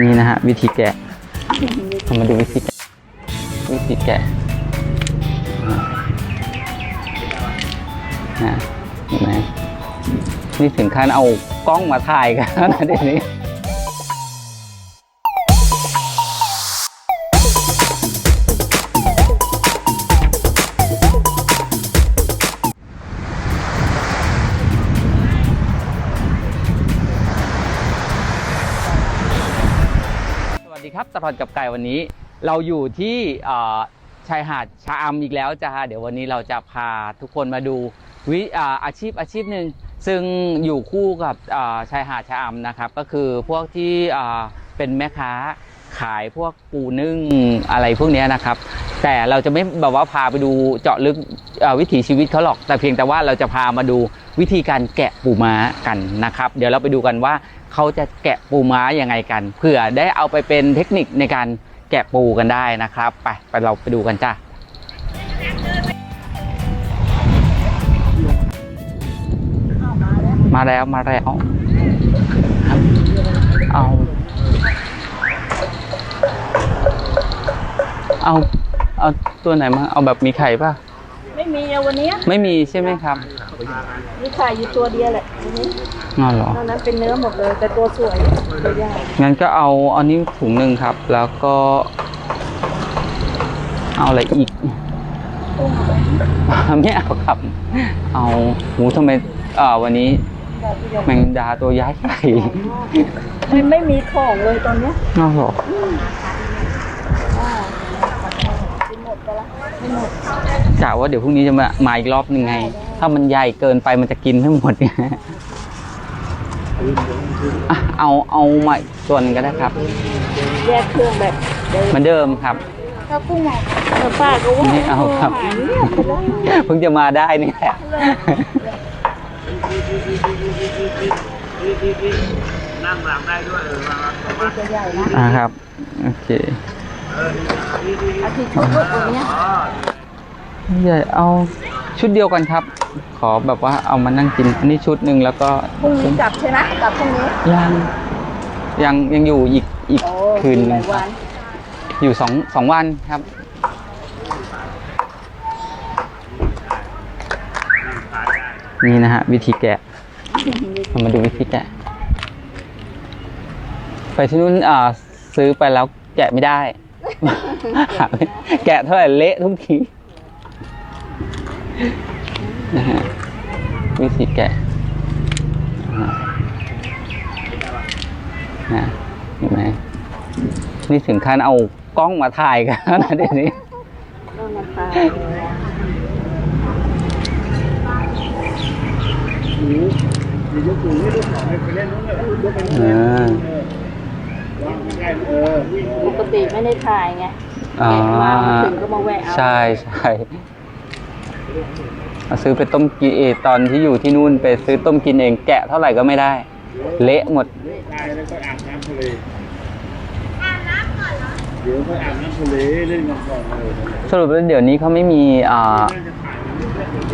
นี่นะฮะวิธีแกะเรามาดูวิธีแกะวิธีแกะนะเห็นไหมนี่ถึงขั้นเอากล้องมาถ่ายกันนะเดี๋ยวนี้ สวัสดีครับตลอดกับไก่วันนี้ เราอยู่ที่ชายหาดชะอำอีกแล้วจ้าเดี๋ยววันนี้เราจะพาทุกคนมาดูวิอาอาชีพอาชีพหนึ่งซึ่งอยู่คู่กับชายหาดชะอำนะครับ ก็คือพวกที่เป็นแม่ค้าขายพวกปูนึ่งอะไรพวกนี้นะครับ แต่เราจะไม่แบบว่าพาไปดูเจาะลึกวิถีชีวิตเขาหรอก แต่เพียงแต่ว่าเราจะพามาดูวิธีการแกะปูม้ากันนะครับ เดี๋ยวเราไปดูกันว่าเขาจะแกะปูม้ายังไงกันเผื่อได้เอาไปเป็นเทคนิคในการแกะปูกันได้นะครับ ไปไปเราไปดูกันจ้ามาแล้วมาแล้วเอา เอา เอาตัวไหนมาเอาแบบมีไข่ป่ะ ไม่มีอะวันเนี้ยไม่มีใช่ไหมครับมีไข่อยู่ตัวเดียวแหละวันนี้อ๋อเหรอ นอกนั้นเป็นเนื้อหมดเลย แต่ตัวสวยตัวใหญ่งั้นก็เอาอันนี้ถุงหนึ่งครับ แล้วก็ เอาอะไรอีก กุ้งหอยไม่เอาครับ เอาหมูทำไมเอ่อวันนี้แบบที่ใหญ่แมงดาตัวย้ายใหญ่ไม่ไม่มีของเลยตอนเนี้ยน่าหรอ อ่ากินหมดไปละไม่หมด กะว่าเดี๋ยวพรุ่งนี้จะมามาอีกรอบหนึ่งไง ถ้ามันใหญ่เกินไปมันจะกินไม่หมดไงอะเอาเอามาอีกส่วนหนึ่งก็ได้ครับ แยกเครื่องแบบเดิมเหมือนเดิมครับถ้ากุ้งหอยเออป้าก็ว่าไม่เอาครับหายเงียบไปแล้วเพิ่งจะมาได้นี่แหละตัวใหญ่นะอ่าครับ โอเค อาทิตย์ชุดลูกวันเนี้ย ใหญ่เอาชุดเดียวกันครับ ขอแบบว่าเอามานั่งกินอันนี้ชุดหนึ่งแล้วก็พรุ่งนี้กลับใช่ไหมกลับพรุ่งนี้ยังยังยังอยู่อีกอีกโอ้คืนหหนึลางยวันอยู่สองสองวันครับ นี่นะฮะวิธีแกะเรามาดูวิธีแกะ ไปที่นู้นอ่าซื้อไปแล้วแกะไม่ได้หาไม่แกะเท่าไหร่เละทุกที นะฮะวิธีแกะอ่านะเห็นไหมนี่ถึงขั้นเอากล้องมาถ่ายกันแล้วนะเดี๋ยวนี้ต้องมาทานอ่าปกติไม่ได้ถ่ายไงอ่าแกะมามาถึงก็มาแวะเอาใช่ใช่เอา ซื้อไปต้มกินเองตอนที่อยู่ที่นู่นไปซื้อต้มกินเองแกะเท่าไหร่ก็ไม่ได้ เละหมดได้แล้วก็อาบน้ำทะเลอาบน้ำก่อนเหรอเดี๋ยวค่อยอาบน้ำทะเลเล่นกันก่อนเลยสรุปแล้วเดี๋ยวนี้เขาไม่มีอ่า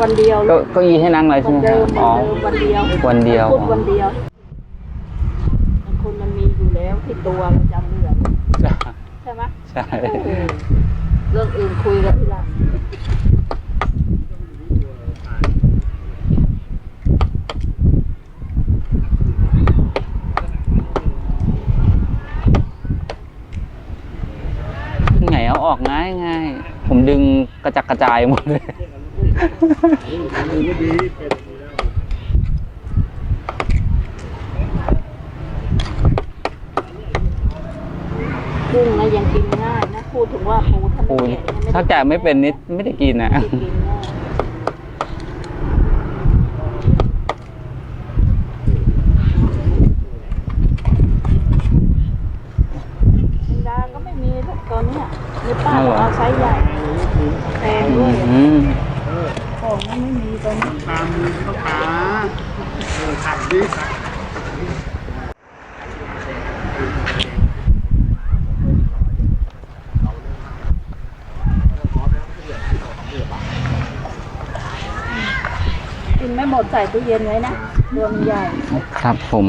วันเดียวเก็เก้าอี้ให้นั่งเลยเหใช่มืไหอมนคเดิรับมเหมือ๋ออนเดิมวันเดียววันเดียวพูดวันเดียวบางคนมันมีอยู่แล้วที่ตัวประจำเดือนใช่ไหมใช่ เออเรื่องอื่นคุยกันทีหลัง ไงเอาออกง่ายง่ายผมดึงกระจัดกระจายหมดเลยดูก็ดีเป็นอย่างนี้แล้วกุ้งนะยังกินง่ายนะพูดถึงว่าปูถ้าปูไม่แกะเนี่ยถ้าแกะไม่เป็นนิดไม่ได้กินนะไม่ได้กินง่ายแมงดาก็ไม่มีทุกตัวเนี้ยมีป้าบอกเอาไซส์ใหญ่แพงด้วย อืม ของมัน ไม่มีตอนนี้ตามมือเขาเออขัดดิกินไม่หมดใส่ตู้เย็นไว้นะตัวมันใหญ่ ครับผม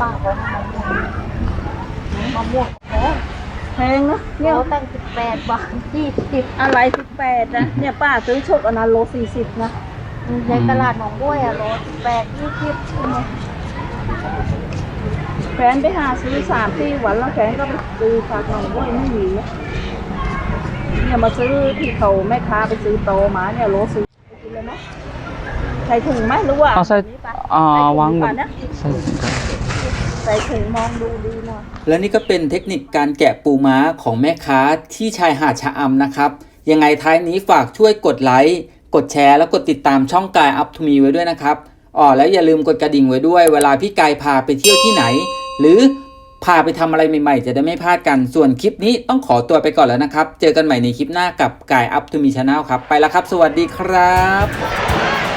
ป้าเขาทำ มะม่วงโอ้แพงนะเนี่ยตั้งสิบแปดบาทยี่สิบอะไรสิบแปดนะเนี่ยป้าซื้อชุดอันนั้นโลสี่สิบนะ ในตลาดหนองบัวอะโลแปดยี่สิบใช่ไหมแฟนไปหาซื้อสามที่วันแล้วแฟนก็ไปซื้อฝากหนองด้วยไม่มีเนี่ยมาซื้อที่เขาแม่ค้าไปซื้อโตมาเนี่ยโลซื้อกินเลยไหมใส่ถุงไหมหรือว่าเอาใส่นี่ปะอ่าใส่ถุวางหมก่ดอนนะใส่ถุงก่อนใส่ถุงมองดูดีหน่อยและนี่ก็เป็นเทคนิคการแกะปูม้าของแม่ค้าที่ชายหาดชะอำนะครับ ยังไงท้ายนี้ฝากช่วยกดไลค์ กดแชร์ แล้วกดติดตามช่องกายอัพทูมีไว้ด้วยนะครับอ๋อแล้วอย่าลืมกดกระดิ่งไว้ด้วย เวลาพี่กายพาไปเที่ยวที่ไหน หรือพาไปทำอะไรใหม่ๆ จะได้ไม่พลาดกัน ส่วนคลิปนี้ต้องขอตัวไปก่อนแล้วนะครับ เจอกันใหม่ในคลิปหน้ากับกายอัพทูมีชาแนลครับ ไปแล้วครับ สวัสดีครับ